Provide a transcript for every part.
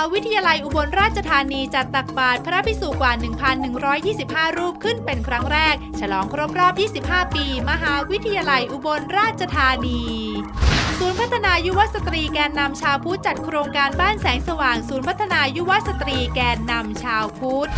หาวิทยาลัยอุบลราชธานีจัดตักบาตรพระภิกษุกว่า 1,125 รูปขึ้นเป็นครั้งแรก ฉลองครบรอบ 25 ปี มหาวิทยาลัยอุบลราชธานีศูนย์พัฒนายุวสตรีแกนนำชาวพุทธจัดโครงการบ้านแสงสว่าง ศูนย์พัฒนายุวสตรีแกนนำชาวพุทธ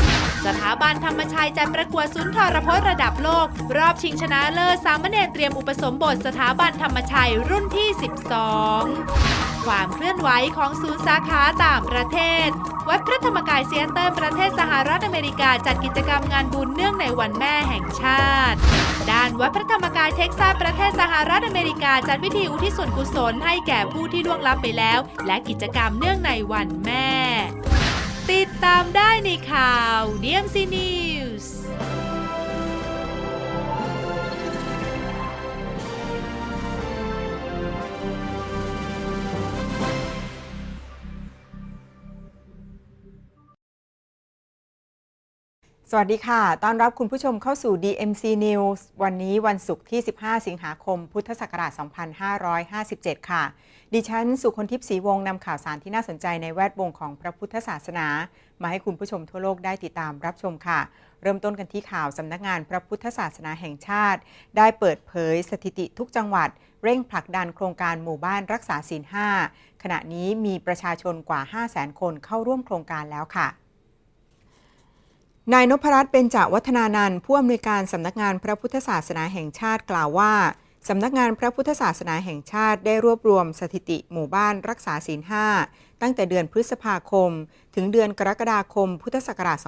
สถาบันธรรมชัยจัดประกวดสุนทรพจน์ระดับโลก รอบชิงชนะเลิศสามเณรเตรียมอุปสมบทสถาบันธรรมชัยรุ่นที่ 12 ความเคลื่อนไหวของศูนย์สาขาต่างประเทศ วัดพระธรรมกายเซียเตอร์ประเทศสหรัฐอเมริกาจัดกิจกรรมงานบุญเนื่องในวันแม่แห่งชาติ ด้านวัดพระธรรมกายเท็กซัสประเทศสหรัฐอเมริกาจัดพิธีอุทิศส่วนกุศลให้แก่ผู้ที่ล่วงลับไปแล้ว และกิจกรรมเนื่องในวันแม่ ติดตามได้ในข่าว DMC News สวัสดีค่ะ ต้อนรับคุณผู้ชมเข้าสู่ DMC News วันนี้วันศุกร์ที่ 15 สิงหาคม พุทธศักราช 2557 ค่ะ ดิฉัน สุคนทิพย์ศรีวงศ์นำข่าวสารที่น่าสนใจในแวดวงของพระพุทธศาสนา มาให้คุณผู้ชมทั่วโลกได้ติดตามรับชมค่ะ เริ่มต้นกันที่ข่าวสำนักงานพระพุทธศาสนาแห่งชาติ ได้เปิดเผยสถิติทุกจังหวัด เร่งผลักดันโครงการหมู่บ้านรักษาศีล5ขณะนี้มีประชาชนกว่า 5 0 0 0 0 0 คนเข้าร่วมโครงการแล้วค่ะ นายนพรัตน์เบญจวัฒนานันท์ผู้อำนวยการสำนักงานพระพุทธศาสนาแห่งชาติกล่าวว่าสำนักงานพระพุทธศาสนาแห่งชาติได้รวบรวมสถิติหมู่บ้านรักษาศีลห้าตั้งแต่เดือนพฤษภาคม ถึงเดือนกรกฎาคม พุทธศักราช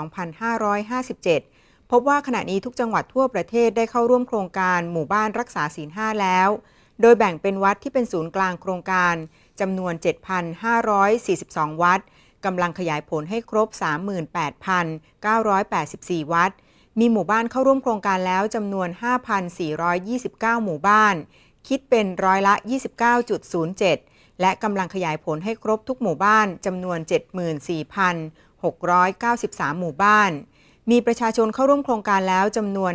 2557 พบว่าขณะนี้ทุกจังหวัดทั่วประเทศได้เข้าร่วมโครงการหมู่บ้านรักษาศีลห้าแล้ว โดยแบ่งเป็นวัดที่เป็นศูนย์กลางโครงการจำนวน 7,542 วัด กำลังขยายผลให้ครบ 38,984 วัด มีหมู่บ้านเข้าร่วมโครงการแล้วจำนวน 5,429 หมู่บ้าน คิดเป็นร้อยละ 29.07 และกำลังขยายผลให้ครบทุกหมู่บ้านจำนวน 74,693 หมู่บ้าน มีประชาชนเข้าร่วมโครงการแล้วจำนวน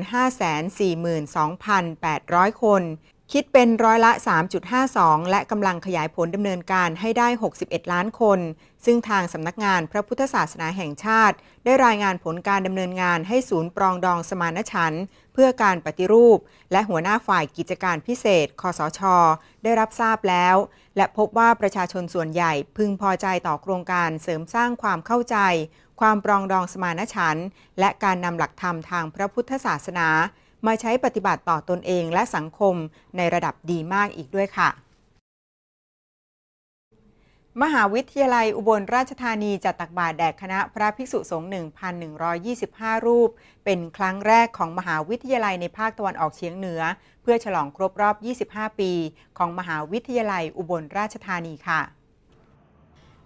542,800 คน คิดเป็นร้อยละ 3.52 และกำลังขยายผลดำเนินการให้ได้ 61 ล้านคน ซึ่งทางสำนักงานพระพุทธศาสนาแห่งชาติ ได้รายงานผลการดำเนินงานให้ศูนย์ปรองดองสมานฉันท์เพื่อการปฏิรูป และหัวหน้าฝ่ายกิจการพิเศษ คสช ได้รับทราบแล้ว และพบว่าประชาชนส่วนใหญ่พึงพอใจต่อโครงการเสริมสร้างความเข้าใจ ความปรองดองสมานฉันท์และการนำหลักธรรมทางพระพุทธศาสนา มาใช้ปฏิบัติต่อตนเองและสังคมในระดับดีมากอีกด้วยค่ะ มหาวิทยาลัยอุบลราชธานีจัดตักบาตรแด่คณะพระภิกษุสงฆ์1,125 รูป เป็นครั้งแรกของมหาวิทยาลัยในภาคตะวันออกเฉียงเหนือ เพื่อฉลองครบรอบ 25 ปี ของมหาวิทยาลัยอุบลราชธานีค่ะ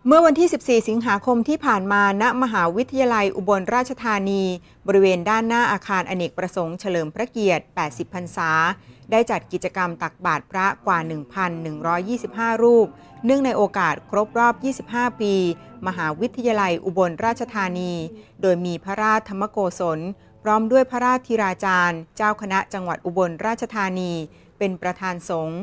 เมื่อวันที่ 14 สิงหาคมที่ผ่านมา ณ มหาวิทยาลัยอุบลราชธานี บริเวณด้านหน้าอาคารอเนกประสงค์เฉลิมพระเกียรติ 80 พรรษา ได้จัดกิจกรรมตักบาตรพระกว่า 1,125 รูป เนื่องในโอกาสครบรอบ 25 ปี มหาวิทยาลัยอุบลราชธานี โดยมีพระราชธรรมโกศล พร้อมด้วยพระราชธิราจารย์ เจ้าคณะจังหวัดอุบลราชธานี เป็นประธานสงฆ์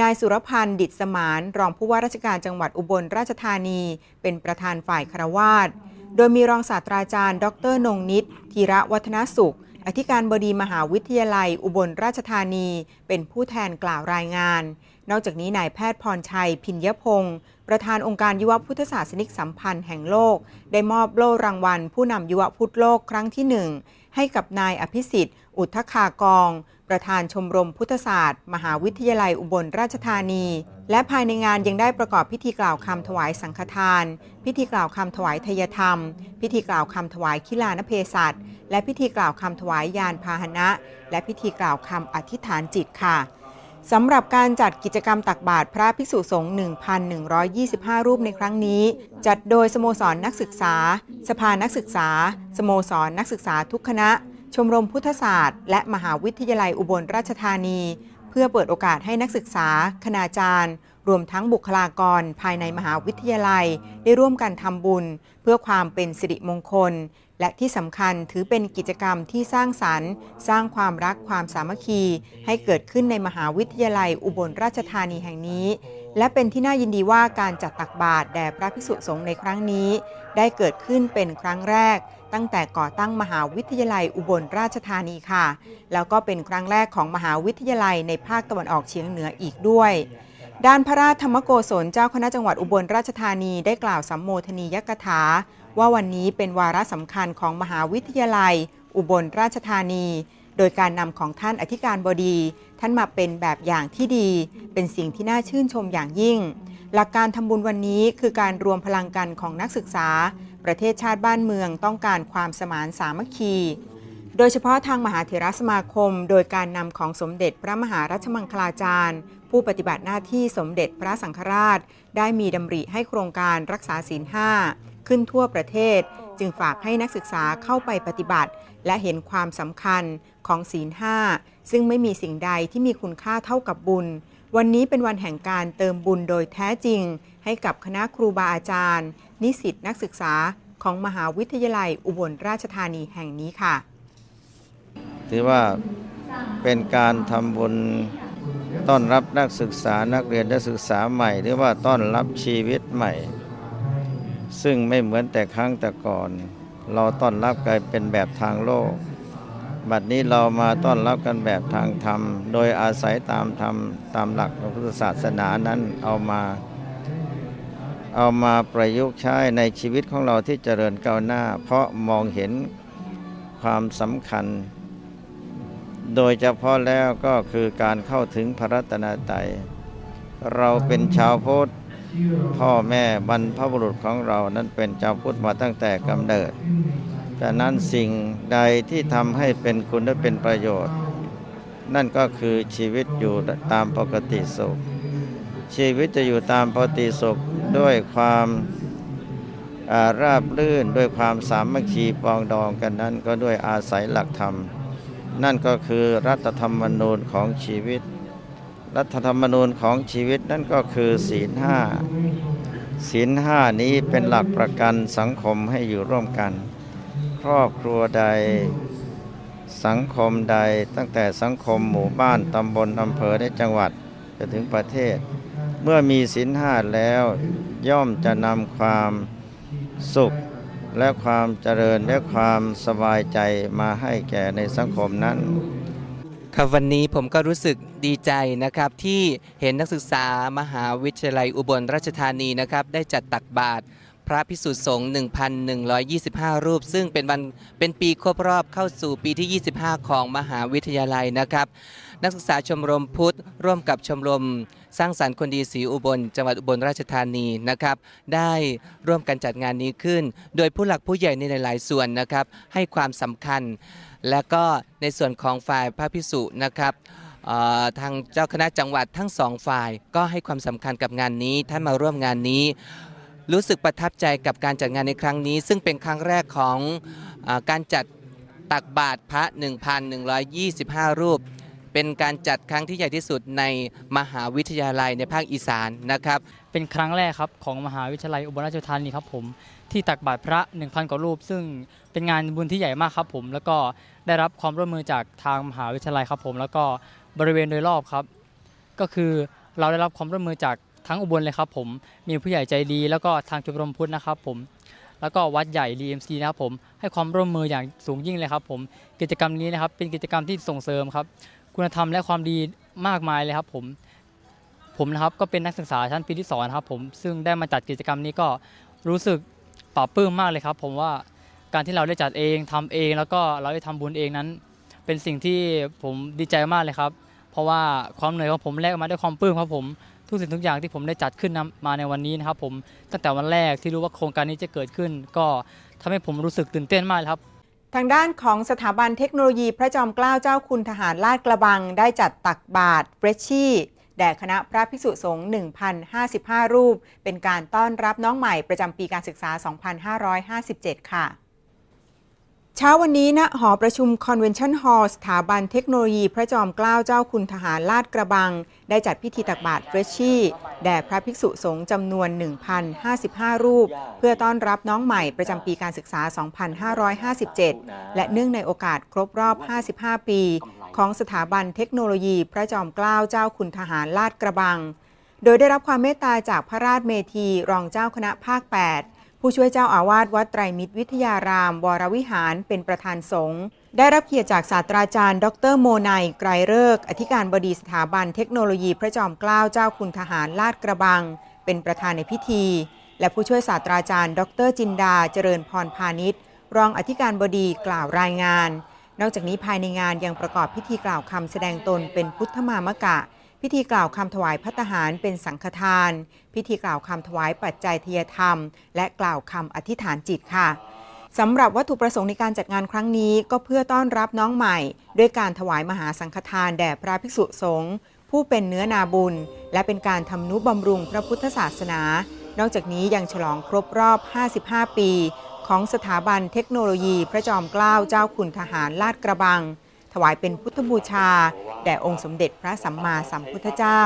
นายสุรพันธ์ดิษสมาน รองผู้ว่าราชการจังหวัดอุบลราชธานี เป็นประธานฝ่ายคารวาสโดยมีรองศาสตราจารย์ ดรนงนิตธีระวัฒนสุข อธิการบดีมหาวิทยาลัย อุบลราชธานี เป็นผู้แทนกล่าวรายงาน นอกจากนี้นายแพทย์พรชัย พิญญพงศ์ประธานองค์การยุวพุทธศาสนิกสัมพันธ์แห่งโลก ได้มอบโล่รางวัล ผู้นำยุวพุทธโลกครั้งที่หนึ่งให้กับนายอภิสิทธิ์ อุทธคากอง ประธานชมรมพุทธศาสตร์ มหาวิทยาลัยอุบลราชธานี และภายในงานยังได้ประกอบพิธีกล่าวคำถวายสังฆทาน พิธีกล่าวคำถวายทยธรรม พิธีกล่าวคำถวายคิลานเพศัตและพิธีกล่าวคำถวายยานพาหนะ และพิธีกล่าวคำอธิษฐานจิตค่ะสำหรับการจัดกิจกรรมตักบาตรพระภิกษุสงฆ์ 1,125 รูปในครั้งนี้ จัดโดยสโมสรนนักศึกษา สภานักศึกษา สโมสรนนักศึกษาทุกคณะ ชมรมพุทธศาสตร์ และมหาวิทยาลัยอุบลราชธานี เพื่อเปิดโอกาสให้นักศึกษา คณาจารย์ รวมทั้งบุคลากร ภายในมหาวิทยาลัย ได้ร่วมกันทำบุญ เพื่อความเป็นสิริมงคล และที่สำคัญถือเป็นกิจกรรมที่สร้างสรรค์ สร้างความรักความสามัคคี ให้เกิดขึ้นในมหาวิทยาลัยอุบลราชธานีแห่งนี้ และเป็นที่น่ายินดีว่าการจัดตักบาตรแด่พระภิกษุสงฆ์ในครั้งนี้ ได้เกิดขึ้นเป็นครั้งแรก ตั้งแต่ก่อตั้งมหาวิทยาลัยอุบลราชธานีค่ะ แล้วก็เป็นครั้งแรกของมหาวิทยาลัยในภาคตะวันออกเฉียงเหนืออีกด้วย ด้านพระราชธรรมโกศลเจ้าคณะจังหวัดอุบลราชธานีได้กล่าวสัมโมทนียกถา ว่าวันนี้เป็นวาระสำคัญของมหาวิทยาลัย อุบลราชธานี โดยการนำของท่านอธิการบดี ท่านมาเป็นแบบอย่างที่ดี เป็นสิ่งที่น่าชื่นชมอย่างยิ่ง หลักการทำบุญวันนี้คือการรวมพลังกันของนักศึกษา ประเทศชาติบ้านเมืองต้องการความสมานสามัคคี โดยเฉพาะทางมหาเถรสมาคม โดยการนำของสมเด็จพระมหารัชมังคลาจารย์ ผู้ปฏิบัติหน้าที่สมเด็จพระสังฆราช ได้มีดำริให้โครงการรักษาศีลห้าขึ้นทั่วประเทศ จึงฝากให้นักศึกษาเข้าไปปฏิบัติ และเห็นความสำคัญของศีลห้าซึ่งไม่มีสิ่งใดที่มีคุณค่าเท่ากับบุญ วันนี้เป็นวันแห่งการเติมบุญโดยแท้จริงให้กับคณะครูบาอาจารย์ นิสิตนักศึกษาของมหาวิทยาลัยอุบลราชธานีแห่งนี้ค่ะ ถือว่าเป็นการทำบุญต้อนรับนักศึกษานักเรียนนักศึกษาใหม่ หรือว่าต้อนรับชีวิตใหม่ ซึ่งไม่เหมือนแต่ครั้งแต่ก่อน เราต้อนรับกลายเป็นแบบทางโลก บัดนี้เรามาต้อนรับกันแบบทางธรรม โดยอาศัยตามธรรมตามหลักพระพุทธศาสนานั้นเอามา เอามาประยุกต์ใช้ในชีวิตของเราที่เจริญก้าวหน้า เพราะมองเห็นความสำคัญ โดยเฉพาะแล้วก็คือการเข้าถึงพระรัตนตรัยเราเป็นชาวพุทธพ่อแม่บรรพบุรุษของเรานั้นเป็นชาวพุทธมาตั้งแต่กำเนิดดังนั้นสิ่งใดที่ทำให้เป็นคุณและเป็นประโยชน์ นั่นก็คือชีวิตอยู่ตามปกติสุข ชีวิตจะอยู่ตามปกติสุขด้วยความาราบรื่นด้วยความสามัคคีปองดองกันนั้นก็ด้วยอาศัยหลักธรรม นั่นก็คือรัฐธรรมนูญของชีวิต รัฐธรรมนูญของชีวิตนั่นก็คือศีลห้าศีลห้านี้เป็นหลักประกันสังคมให้อยู่ร่วมกัน ครอบครัวใดสังคมใดตั้งแต่สังคมหมู่บ้านตำบลอำเภอในจังหวัดจนถึงประเทศ เมื่อมีศีลห้าแล้ว ย่อมจะนำความสุขและความเจริญและความสบายใจมาให้แก่ในสังคมนั้นครับวันนี้ผมก็รู้สึกดีใจนะครับที่เห็นนักศึกษามหาวิทยาลัยอุบลราชธานีนะครับได้จัดตักบาตรพระพิสุทธิสงฆ์1,125 รูป ซึ่งเป็นวันเป็นปีครบรอบเข้าสู่ปีที่ 25 ของมหาวิทยาลัยนะครับ นักศึกษาชมรมพุทธร่วมกับชมรม สร้างสรรค์คนดีศรีอุบล จังหวัดอุบลราชธานีนะครับ ได้ร่วมกันจัดงานนี้ขึ้น โดยผู้หลักผู้ใหญ่ในหลาย ๆ ส่วนนะครับ ให้ความสำคัญ และก็ในส่วนของฝ่ายพระพิสุนะครับทางเจ้าคณะจังหวัดทั้งสองฝ่าย ก็ให้ความสำคัญกับงานนี้ท่านมาร่วมงานนี้ รู้สึกประทับใจกับการจัดงานในครั้งนี้ ซึ่งเป็นครั้งแรกของอการจัดตักบาตรพระ 1,125 รูป เป็นการจัดครั้งที่ใหญ่ที่สุดในมหาวิทยาลัยในภาคอีสานนะครับ เป็นครั้งแรกครับของมหาวิทยาลัยอุบลราชธานีครับผมที่ตักบาตรพระ 1,000 กว่ารูป ซึ่งเป็นงานบุญที่ใหญ่มากครับผม แล้วก็ได้รับความร่วมมือจากทางมหาวิทยาลัยครับผม แล้วก็บริเวณโดยรอบครับ ก็คือเราได้รับความร่วมมือจากทั้งอุบลเลยครับผม มีผู้ใหญ่ใจดี แล้วก็ทางชมรมพุทธนะครับผมแล้วก็วัดใหญ่ DMC นะครับผมให้ความร่วมมืออย่างสูงยิ่งเลยครับผมกิจกรรมนี้นะครับเป็นกิจกรรมที่ส่งเสริมครับ คุณธรรมและความดีมากมายเลยครับผมผมนะครับก็เป็นนักศึกษาชั้นปีที่สองครับผมซึ่งได้มาจัดกิจกรรมนี้ก็รู้สึกปลาบปลื้มมากเลยครับ ผมว่าการที่เราได้จัดเองทำเองแล้วก็เราได้ทำบุญเองนั้น เป็นสิ่งที่ผมดีใจมากเลยครับ เพราะว่าความเหนื่อยของผมแลกมาด้วยความปลื้มครับผมทุกสิ่งทุกอย่างที่ผมได้จัดขึ้นมาในวันนี้นะครับ ผมตั้งแต่วันแรกที่รู้ว่าโครงการนี้จะเกิดขึ้น ก็ทำให้ผมรู้สึกตื่นเต้นมากเลยครับ ทางด้านของสถาบันเทคโนโลยีพระจอมเกล้าเจ้าคุณทหารลาดกระบัง ได้จัดตักบาตรเฟรชชี่แด่คณะพระภิกษุสงฆ์ 1,055 รูป เป็นการต้อนรับน้องใหม่ประจำปีการศึกษา 2557 ค่ะ เช้าวันนี้ณหอประชุมคอนเวนชั่นฮอลล์สถาบันเทคโนโลยีพระจอมเกล้าเจ้าคุณทหารลาดกระบัง ได้จัดพิธีตักบาตรเฟรชชี่แด่พระภิกษุสงฆ์จำนวน 1,055 รูป เพื่อต้อนรับน้องใหม่ประจำปีการศึกษา 2557 และเนื่องในโอกาสครบรอบ 55 ปี ของสถาบันเทคโนโลยีพระจอมเกล้าเจ้าคุณทหารลาดกระบัง โดยได้รับความเมตตาจากพระราชเมธีรองเจ้าคณะภาค 8 ผู้ช่วยเจ้าอาวาสวัดไตรมิตรวิทยาราม วรวิหารเป็นประธานสงฆ์ได้รับเกียรติจากศาสตราจารย์ ดรโมไนยไกรเลิกอธิการบดีสถาบันเทคโนโลยีพระจอมเกล้าเจ้าคุณทหารลาดกระบัง เป็นประธานในพิธี และผู้ช่วยศาสตราจารย์ ดรจินดาเจริญพรพาณิชย์ รองอธิการบดีกล่าวรายงาน นอกจากนี้ภายในงานยังประกอบพิธีกล่าวคำแสดงตนเป็นพุทธมามกะ พิธีกล่าวคำถวายพัตหารเป็นสังฆทาน พิธีกล่าวคำถวายปัจจัยทยธรรม และกล่าวคำอธิษฐานจิตค่ะสำหรับวัตถุประสงค์ในการจัดงานครั้งนี้ก็เพื่อต้อนรับน้องใหม่ ด้วยการถวายมหาสังฆทานแด่พระภิกษุสงฆ์ผู้เป็นเนื้อนาบุญ และเป็นการทำนุบำรุงพระพุทธศาสนา นอกจากนี้ยังฉลองครบรอบ 55 ปี ของสถาบันเทคโนโลยีพระจอมเกล้าเจ้าคุณทหารลาดกระบัง ถวายเป็นพุทธบูชา แด่องค์สมเด็จพระสัมมาสัมพุทธเจ้า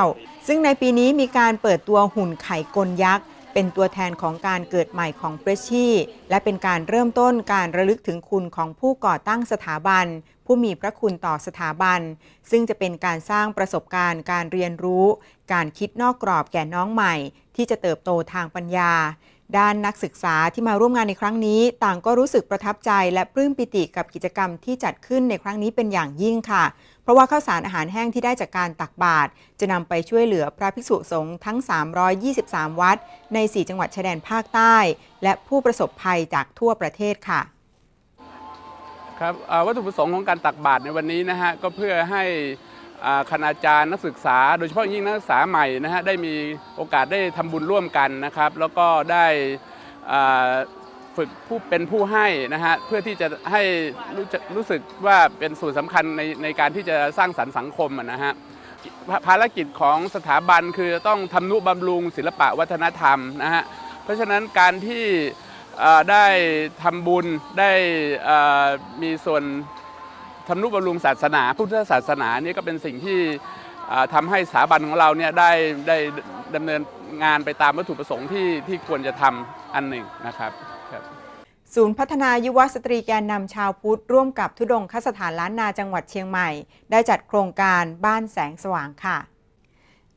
ซึ่งในปีนี้มีการเปิดตัวหุ่นไข่กลยักษ์เป็นตัวแทนของการเกิดใหม่ของเฟรชชี่ และเป็นการเริ่มต้นการระลึกถึงคุณของผู้ก่อตั้งสถาบัน ผู้มีพระคุณต่อสถาบัน ซึ่งจะเป็นการสร้างประสบการณ์ การเรียนรู้ การคิดนอกกรอบแก่น้องใหม่ ที่จะเติบโตทางปัญญา ด้านนักศึกษาที่มาร่วมงานในครั้งนี้ ต่างก็รู้สึกประทับใจและปลื้มปิติกับกิจกรรมที่จัดขึ้นในครั้งนี้เป็นอย่างยิ่งค่ะ เพราะว่าข้าวสารอาหารแห้งที่ได้จากการตักบาตรจะนำไปช่วยเหลือพระภิกษุสงฆ์ทั้ง 323 วัด ใน 4 จังหวัดชายแดนภาคใต้ และผู้ประสบภัยจากทั่วประเทศค่ะครับวัตถุประสงค์ของการตักบาตรในวันนี้นะฮะก็เพื่อให้ คณาจารย์นักศึกษา โดยเฉพาะยิ่งนักศึกษาใหม่นะฮะได้มีโอกาสได้ทำบุญร่วมกันนะครับ แล้วก็ได้ฝึกผู้เป็นผู้ให้นะฮะเพื่อที่จะให้รู้รู้สึกว่าเป็นส่วนสำคัญในในการที่จะสร้างสรรค์สังคมนะฮะภารกิจของสถาบันคือต้องทำนุบำรุงศิลปะวัฒนธรรมนะฮะเพราะฉะนั้นการที่ได้ทำบุญได้มีส่วน ทำนุบำรุงศาสนา พุทธศาสนานี่ก็เป็นสิ่งที่เอ่อทำให้สถาบันของเราเนี่ยได้ได้ดำเนินงานไปตามวัตถุประสงค์ที่ที่ควรจะทำอันหนึ่งนะครับครับศูนย์พัฒนายุวสตรีแกนนำชาวพุทธ ร่วมกับทุดงคสถานล้านนาจังหวัดเชียงใหม่ ได้จัดโครงการบ้านแสงสว่างค่ะ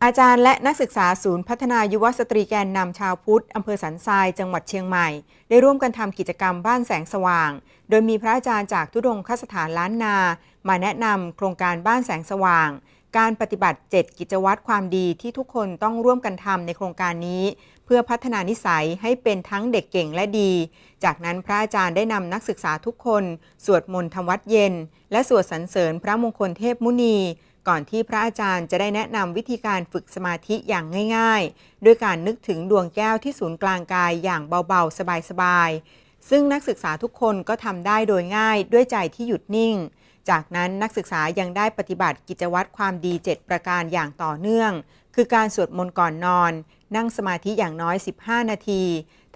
อาจารย์และนักศึกษาศูนย์พัฒนายุวสตรีแกนนำชาวพุทธอำเภอสันทรายจังหวัดเชียงใหม่ ได้ร่วมกันทำกิจกรรมบ้านแสงสว่าง โดยมีพระอาจารย์จากทุดงคสถานล้านนา มาแนะนำโครงการบ้านแสงสว่าง การปฏิบัติ 7 กิจวัตรความดีที่ทุกคนต้องร่วมกันทำในโครงการนี้ เพื่อพัฒนานิสัยให้เป็นทั้งเด็กเก่งและดี จากนั้นพระอาจารย์ได้นำนักศึกษาทุกคน สวดมนต์ทำวัดเย็น และสวดสรรเสริญพระมงคลเทพมุนี ก่อนที่พระอาจารย์จะได้แนะนำวิธีการฝึกสมาธิอย่างง่ายๆ ด้วยการนึกถึงดวงแก้วที่ศูนย์กลางกายอย่างเบาๆ สบายๆ ซึ่งนักศึกษาทุกคนก็ทำได้โดยง่ายด้วยใจที่หยุดนิ่ง จากนั้นนักศึกษายังได้ปฏิบัติกิจวัตรความดี 7 ประการอย่างต่อเนื่อง คือการสวดมนต์ก่อนนอน นั่งสมาธิอย่างน้อย 15 นาที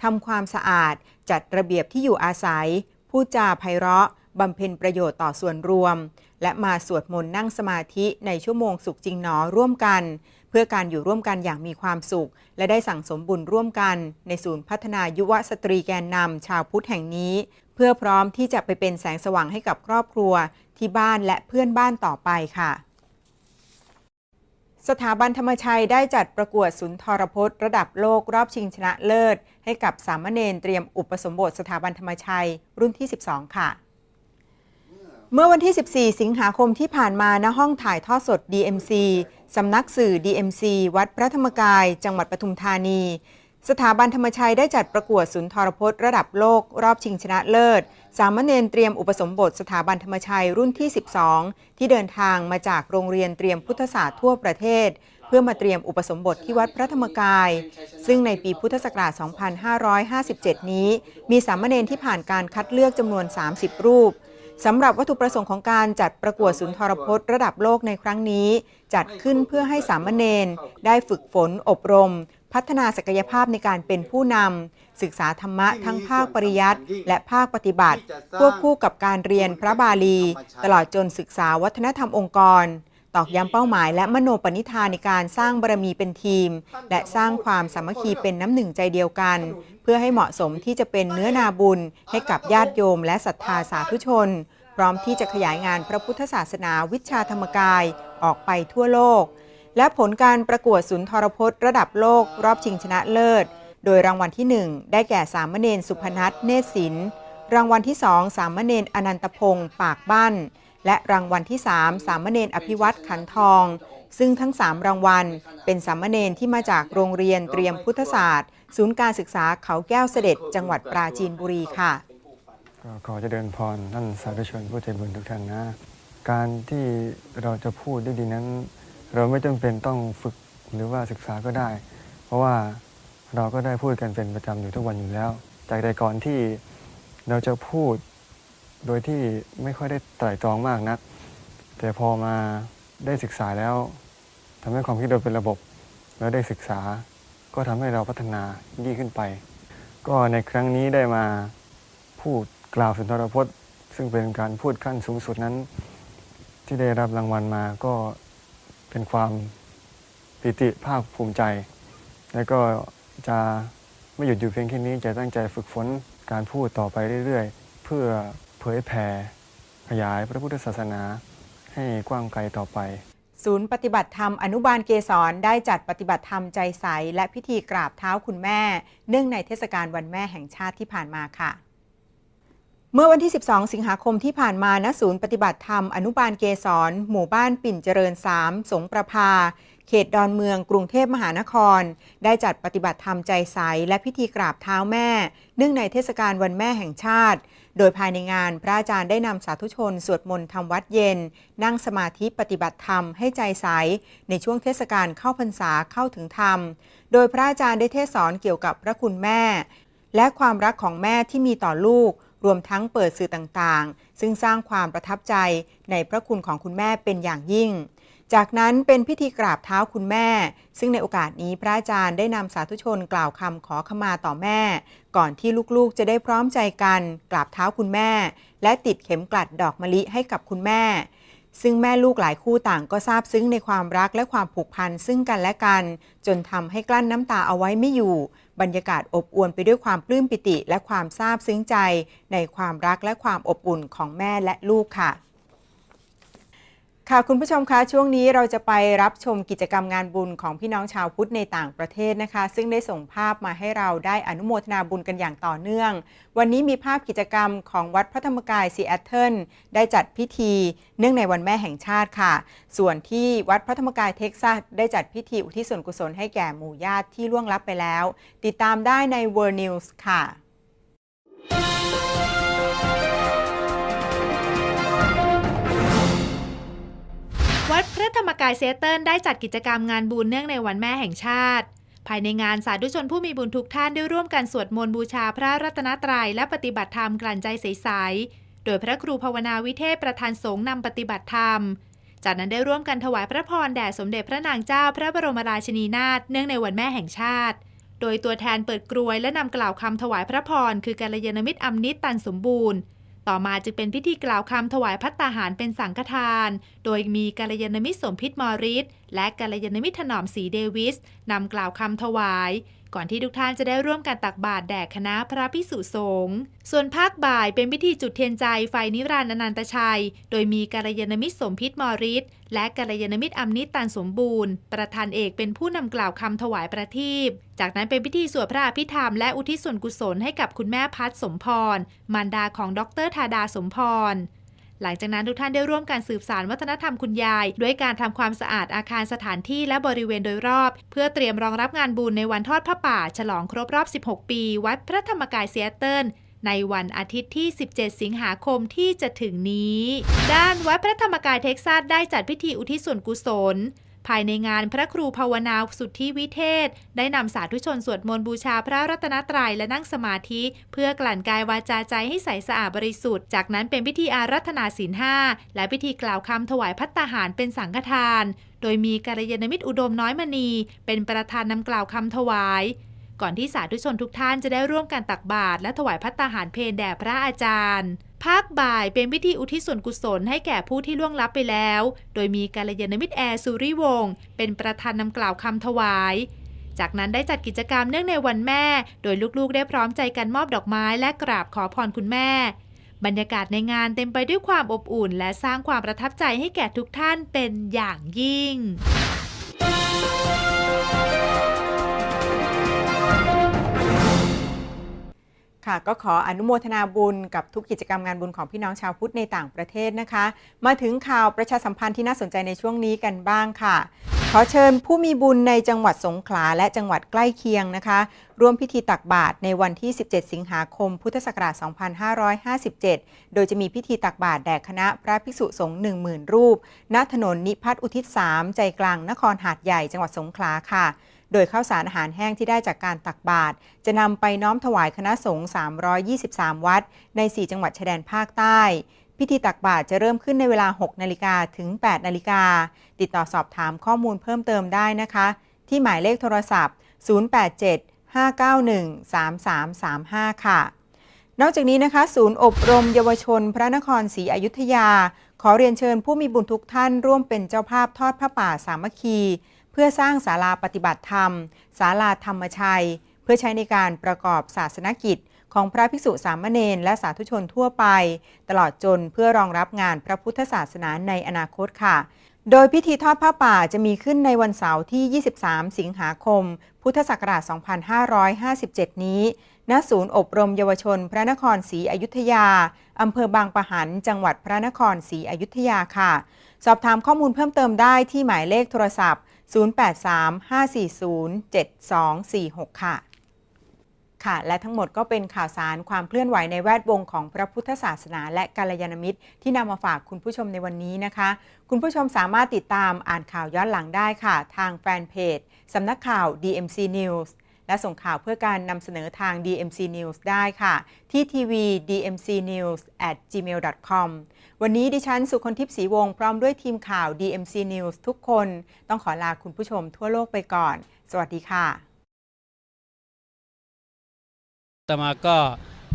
ทำความสะอาด จัดระเบียบที่อยู่อาศัย พูดจาไพเราะ บำเพ็ญประโยชน์ต่อส่วนรวม และมาสวดมนต์นั่งสมาธิในชั่วโมงสุขจริงหนอร่วมกัน เพื่อการอยู่ร่วมกันอย่างมีความสุข และได้สั่งสมบุญร่วมกัน ในศูนย์พัฒนายุวสตรีแกนนำชาวพุทธแห่งนี้ เพื่อพร้อมที่จะไปเป็นแสงสว่างให้กับครอบครัว ที่บ้านและเพื่อนบ้านต่อไปค่ะสถาบันธรรมชัยได้จัดประกวดสุนทรพจน์ ระดับโลกรอบชิงชนะเลิศ ให้กับสามเณรเตรียมอุปสมบทสถาบันธรรมชัยรุ่นที่ 12 ค่ะ เมื่อวันที่ 14 สิงหาคมที่ผ่านมาณห้องถ่ายทอดสด DMC สำนักสื่อ DMC วัดพระธรรมกาย จังหวัดปทุมธานี สถาบันธรรมชัยได้จัดประกวดสุนทรพจน์ระดับโลก รอบชิงชนะเลิศ สามเณรเตรียมอุปสมบทสถาบันธรรมชัยรุ่นที่ 12 ที่เดินทางมาจากโรงเรียนเตรียมพุทธศาสตร์ทั่วประเทศ เพื่อมาเตรียมอุปสมบทที่วัดพระธรรมกาย ซึ่งในปีพุทธศักราช 2557 นี้ มีสามเณรที่ผ่านการคัดเลือกจำนวน 30 รูป สำหรับวัตถุประสงค์ของการจัดประกวดสุนทรพจน์ระดับโลกในครั้งนี้ จัดขึ้นเพื่อให้สามเณรได้ฝึกฝนอบรม พัฒนาศักยภาพในการเป็นผู้นำศึกษาธรรมะทั้งภาคปริยัติและภาคปฏิบัติควบคู่กับการเรียนพระบาลี ตลอดจนศึกษาวัฒนธรรมองค์กร ตอกย้ำเป้าหมายและมโนปณิธานในการสร้างบารมีเป็นทีม และสร้างความสามัคคีเป็นน้ำหนึ่งใจเดียวกัน เพื่อให้เหมาะสมที่จะเป็นเนื้อนาบุญ ให้กับญาติโยมและศรัทธาสาธุชน พร้อมที่จะขยายงานพระพุทธศาสนาวิชาธรรมกายออกไปทั่วโลก และผลการประกวดสุนทรพจน์ระดับโลกรอบชิงชนะเลิศ โดยรางวัลที่ 1 ได้แก่สามเณรสุพนัทเนตรศิลรางวัลที่ 2 สามเณรอนันตพงศ์ปากบ้าน และรางวัลที่ 3 สามเณรอภิวัตขันทอง ซึ่งทั้ง 3 รางวัล เป็นสามเณรที่มาจากโรงเรียนเตรียมพุทธศาสตร์ ศูนย์การศึกษาเขาแก้วเสด็จ จังหวัดปราจีนบุรีค่ะ ขอจะเดินพรท่านสาธุชนผู้ใจบุญทุกท่านนะ การที่เราจะพูดได้ดีนั้น เราไม่จำเป็นต้องฝึกหรือว่าศึกษาก็ได้ เพราะว่าเราก็ได้พูดกันเป็นประจำอยู่ทุกวันอยู่แล้ว จากแต่ก่อนที่เราจะพูด โดยที่ไม่ค่อยได้ไตร่ตรองมากนัก แต่พอมาได้ศึกษาแล้วทำให้ความคิดเราเป็นระบบ แล้วได้ศึกษา ก็ทำให้เราพัฒนายิ่งขึ้นไป ก็ในครั้งนี้ได้มาพูดกล่าวสุนทรพจน์ ซึ่งเป็นการพูดขั้นสูงสุดนั้น ที่ได้รับรางวัลมาก็เป็นความปิติภาคภูมิใจ และก็จะไม่หยุดอยู่เพียงแค่นี้จะตั้งใจฝึกฝนการพูดต่อไปเรื่อย ๆ เพื่อ เผยแผ่ขยายพระพุทธศาสนาให้กว้างไกลต่อไป ศูนย์ปฏิบัติธรรมอนุบาลเกษรได้จัดปฏิบัติธรรมใจใส และพิธีกราบเท้าคุณแม่ เนื่องในเทศกาลวันแม่แห่งชาติที่ผ่านมาค่ะเมื่อวันที่ 12 สิงหาคมที่ผ่านมาณศูนย์ปฏิบัติธรรมอนุบาลเกษรหมู่บ้านปิ่นเจริญ 3 สงประภา เขตดอนเมืองกรุงเทพมหานคร ได้จัดปฏิบัติธรรมใจใส และพิธีกราบเท้าแม่ เนื่องในเทศกาลวันแม่แห่งชาติ โดยภายในงานพระอาจารย์ได้นำสาธุชน สวดมนต์ทำวัดเย็น นั่งสมาธิปฏิบัติธรรมให้ใจใส ในช่วงเทศกาลเข้าพรรษาเข้าถึงธรรม โดยพระอาจารย์ได้เทศสอนเกี่ยวกับพระคุณแม่ และความรักของแม่ที่มีต่อลูกรวมทั้งเปิดสื่อต่างๆ ซึ่งสร้างความประทับใจในพระคุณของคุณแม่เป็นอย่างยิ่ง จากนั้นเป็นพิธีกราบเท้าคุณแม่ ซึ่งในโอกาสนี้พระอาจารย์ได้นำสาธุชนกล่าวคำขอขมาต่อแม่ ก่อนที่ลูกๆจะได้พร้อมใจกันกราบเท้าคุณแม่ และติดเข็มกลัดดอกมะลิให้กับคุณแม่ ซึ่งแม่ลูกหลายคู่ต่างก็ซาบซึ้งในความรักและความผูกพันซึ่งกันและกัน จนทำให้กลั้นน้ำตาเอาไว้ไม่อยู่ บรรยากาศอบอวลไปด้วยความปลื้มปิติ และความซาบซึ้งใจ ในความรักและความอบอุ่นของแม่และลูกค่ะ ค่ะคุณผู้ชมคะช่วงนี้เราจะไปรับชมกิจกรรมงานบุญของพี่น้องชาวพุทธในต่างประเทศนะคะ ซึ่งได้ส่งภาพมาให้เราได้อนุโมทนาบุญกันอย่างต่อเนื่อง วันนี้มีภาพกิจกรรมของวัดพระธรรมกายซีแอตเทิลได้จัดพิธีเนื่องในวันแม่แห่งชาติค่ะ ส่วนที่วัดพระธรรมกายเท็กซัสได้จัดพิธีอุทิศส่วนกุศลให้แก่หมู่ญาติที่ล่วงลับไปแล้ว ติดตามได้ใน World News ค่ะ วัดพระธรรมกายเซเติลได้จัดกิจกรรมงานบุญเนื่องในวันแม่แห่งชาติ ภายในงานสาธุชนผู้มีบุญทุกท่านได้ร่วมกันสวดมนต์บูชาพระรัตนตรัยและปฏิบัติธรรมกลั่นใจใสๆโดยพระครูภาวนาวิเทศประธานสงฆ์นำปฏิบัติธรรม จากนั้นได้ร่วมกันถวายพระพรแด่สมเด็จพระนางเจ้าพระบรมราชินีนาถเนื่องในวันแม่แห่งชาติ โดยตัวแทนเปิดกรวยและนำกล่าวคำถวายพระพรคือกัลยาณมิตรอำนิตตันสมบูรณ์ ต่อมาจึงเป็นพิธีกล่าวคำถวายพัตตาหารเป็นสังฆทาน โดยมีกัลยาณมิตรสมพิษมอริสและกัลยาณมิตรถนอมศรีเดวิสนำกล่าวคำถวาย ก่อนที่ทุกท่านจะได้ร่วมกันตักบาตรแด่คณะพระพิสุสงฆ์ส่วนภาคบ่ายเป็นพิธีจุดเทียนใจไฟนิรันดร์อนันตชัย โดยมีกัลยาณมิตรสมพิษมอริสและกัลยาณมิตรอำนิตตันสมบูรณ์ ประธานเอกเป็นผู้นำกล่าวคำถวายประทีปจากนั้นเป็นพิธีสวดพระอภิธรรมและอุทิศส่วนกุศลให้กับคุณแม่พัฒสมพรมารดาของดรธาดาสมพร หลังจากนั้นทุกท่านได้ร่วมการสืบสารวัฒนธรรมคุณยาย ด้วยการทำความสะอาดอาคารสถานที่และบริเวณโดยรอบ เพื่อเตรียมรองรับงานบุญในวันทอดพระป่า ฉลองครบรอบ 16 ปี วัดพระธรรมกายเซียเติลในวันอาทิตย์ที่ 17 สิงหาคมที่จะถึงนี้ ด้านวัดพระธรรมกายเท็กซัสได้จัดพิธีอุทิศส่วนกุศล ภายในงานพระครูภาวนาสุทธิวิเทศ ได้นำสาธุชนสวดมนต์บูชาพระรัตนตรัยและนั่งสมาธิ เพื่อกลั่นกายวาจาใจให้ใสสะอาดบริสุทธิ์ จากนั้นเป็นพิธีอารัธนาศีลห้าและพิธีกล่าวคำถวายพัตตาหารเป็นสังฆทาน โดยมีกัลยาณมิตรอุดมน้อยมณี เป็นประธานนำกล่าวคำถวาย ก่อนที่สาธุชนทุกท่านจะได้ร่วมกันตักบาตรและถวายพัตตาหารเพลแด่พระอาจารย์ ภาคบ่ายเป็นพิธีอุทิศส่วนกุศลให้แก่ผู้ที่ล่วงลับไปแล้ว โดยมีกาลยานมิตรแอร์สุริวงศ์เป็นประธานนำกล่าวคำถวาย จากนั้นได้จัดกิจกรรมเนื่องในวันแม่ โดยลูกๆ ได้พร้อมใจกันมอบดอกไม้และกราบขอพรคุณแม่ บรรยากาศในงานเต็มไปด้วยความอบอุ่น และสร้างความประทับใจให้แก่ทุกท่านเป็นอย่างยิ่ง ค่ะก็ขออนุโมทนาบุญกับทุกกิจกรรมงานบุญของพี่น้องชาวพุทธในต่างประเทศนะคะ มาถึงข่าวประชาสัมพันธ์ที่น่าสนใจในช่วงนี้กันบ้างค่ะ ขอเชิญผู้มีบุญในจังหวัดสงขลาและจังหวัดใกล้เคียงนะคะ ร่วมพิธีตักบาตรในวันที่ 17 สิงหาคม พุทธศักราช 2557 โดยจะมีพิธีตักบาตรแด่คณะพระภิกษุสงฆ์10,000 รูป ณ ถนนนิพัฒน์อุทิศ 3 ใจกลางนครหาดใหญ่จังหวัดสงขลาค่ะ โดยข้าวสารอาหารแห้งที่ได้จากการตักบาตรจะนำไปน้อมถวายคณะสงฆ์ 323 วัด ใน 4 จังหวัดชายแดนภาคใต้ พิธีตักบาตรจะเริ่มขึ้นในเวลา 6 นาฬิกาถึง 8 นาฬิกา ติดต่อสอบถามข้อมูลเพิ่มเติมได้นะคะ ที่หมายเลขโทรศัพท์ 087 591 3335 ค่ะ นอกจากนี้นะคะ ศูนย์อบรมเยาวชน พระนครศรีอยุธยา ขอเรียนเชิญผู้มีบุญทุกท่านร่วมเป็นเจ้าภาพทอดพระป่าสามัคคี เพื่อสร้างศาลาปฏิบัติธรรม ศาลาธรรมชัย เพื่อใช้ในการประกอบศาสนกิจ ของพระภิกษุสามเณรและสาธุชนทั่วไป ตลอดจนเพื่อรองรับงานพระพุทธศาสนาในอนาคตค่ะ โดยพิธีทอดผ้าป่าจะมีขึ้นในวันเสาร์ที่ 23 สิงหาคม พุทธศักราช 2557 นี้ ณ ศูนย์อบรมเยาวชน พระนครศรีอยุธยา อำเภอบางปะหัน จังหวัดพระนครศรีอยุธยาค่ะ สอบถามข้อมูลเพิ่มเติมได้ที่หมายเลขโทรศัพท์ 0835407246 ค่ะ ค่ะ และทั้งหมดก็เป็นข่าวสารความเคลื่อนไหวในแวดวงของพระพุทธศาสนา และกัลยาณมิตร ที่นำมาฝากคุณผู้ชมในวันนี้นะคะ คุณผู้ชมสามารถติดตามอ่านข่าวย้อนหลังได้ค่ะ ทางแฟนเพจสำนักข่าว DMC News และส่งข่าวเพื่อการนำเสนอทาง DMC News ได้ค่ะ ที่ทีวี DMC News at gmail.com วันนี้ดิฉันสุคนทิพย์ศรีวงศ์พร้อมด้วยทีมข่าว DMC News ทุกคนต้องขอลาคุณผู้ชมทั่วโลกไปก่อน สวัสดีค่ะตมาก็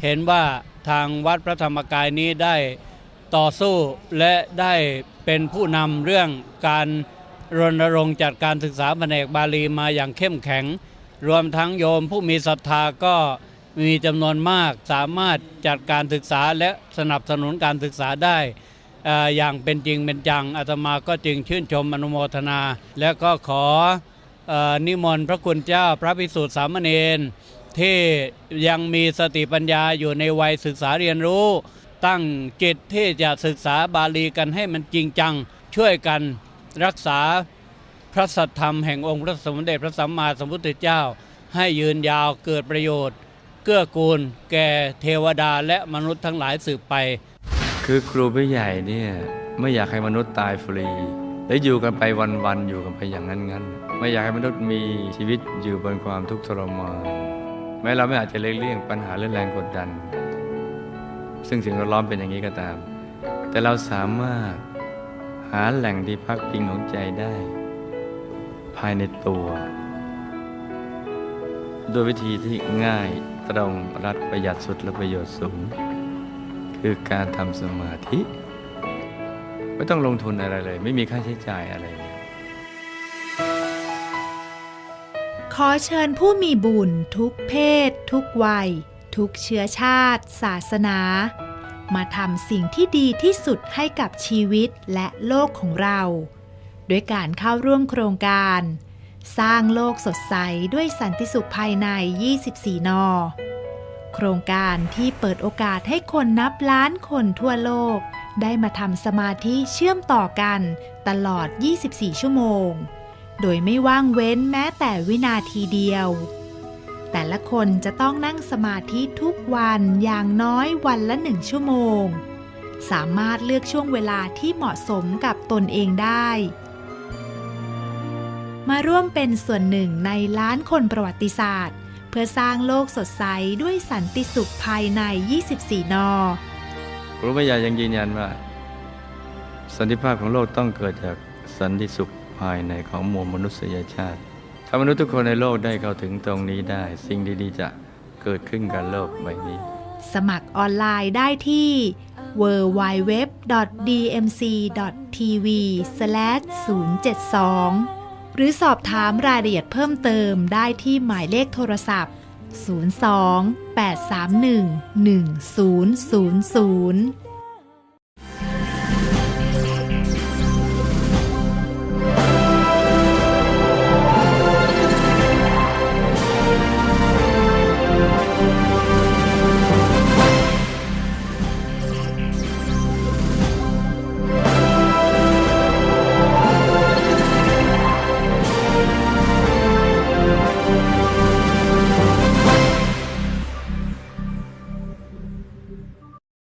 เห็นว่าทางวัดพระธรรมกายนี้ได้ต่อสู้และได้เป็นผู้นำเรื่องการรณรงค์จัดการศึกษาแผนกบาลีมาอย่างเข้มแข็ง รวมทั้งโยมผู้มีศรัทธาก็ มีจำนวนมากสามารถจัดการศึกษาและสนับสนุนการศึกษาได้ อย่างเป็นจริงเป็นจังอาตมาก็จึงชื่นชมอนุโมทนา และก็ขอเอ่อนิมนต์พระคุณเจ้าพระภิกษุสามเณรที่ยังมีสติปัญญาอยู่ในวัยศึกษาเรียนรู้ ตั้งจิตที่จะศึกษาบาลีกันให้มันจริงจัง ช่วยกันรักษาพระสัทธรรมแห่งองค์พระสมเด็จพระสัมมาสัมพุทธเจ้า ให้ยืนยาวเกิดประโยชน์ เกื้อกูล แก่เทวดาและมนุษย์ทั้งหลายสืบไป คือครูผู้ใหญ่เนี่ยไม่อยากให้มนุษย์ตายฟรี และอยู่กันไปวันๆอยู่กันไปอย่างนั้นงั้นๆ ไม่อยากให้มนุษย์มีชีวิตอยู่บนความทุกข์ทรมานแม้เราไม่อาจจะเลี่ยงปัญหาเรื่องแรงกดดัน ซึ่งสิ่งแวดล้อมเป็นอย่างนี้ก็ตาม แต่เราสามารถหาแหล่งที่พักพิงของใจได้ ภายในตัว โดยวิธีที่ง่าย ตรงรัดประหยัดสุดและประโยชน์สูง คือการทำสมาธิ ไม่ต้องลงทุนอะไรเลย ไม่มีค่าใช้จ่ายอะไรเลยขอเชิญผู้มีบุญทุกเพศ ทุกวัย ทุกเชื้อชาติ ศาสนา มาทำสิ่งที่ดีที่สุดให้กับชีวิตและโลกของเรา ด้วยการเข้าร่วมโครงการ สร้างโลกสดใสด้วยสันติสุขภายใน 24 นอ โครงการที่เปิดโอกาสให้คนนับล้านคนทั่วโลก ได้มาทำสมาธิเชื่อมต่อกันตลอด 24 ชั่วโมง โดยไม่ว่างเว้นแม้แต่วินาทีเดียว แต่ละคนจะต้องนั่งสมาธิทุกวันอย่างน้อยวันละหนึ่งชั่วโมง สามารถเลือกช่วงเวลาที่เหมาะสมกับตนเองได้ มาร่วมเป็นส่วนหนึ่งในล้านคนประวัติศาสตร์ เพื่อสร้างโลกสดใสด้วยสันติสุขภายใน 24 นอครูใบใหญ่ยังยืนยันว่า สันติภาพของโลกต้องเกิดจากสันติสุขภายในของมวลมนุษยชาติ ถ้ามนุษย์ทุกคนในโลกได้เข้าถึงตรงนี้ได้ สิ่งดีๆจะเกิดขึ้นกับโลกใบนี้ สมัครออนไลน์ได้ที่ www.dmc.tv/072 หรือสอบถามรายละเอียดเพิ่มเติมได้ที่หมายเลขโทรศัพท์ 02 831 1000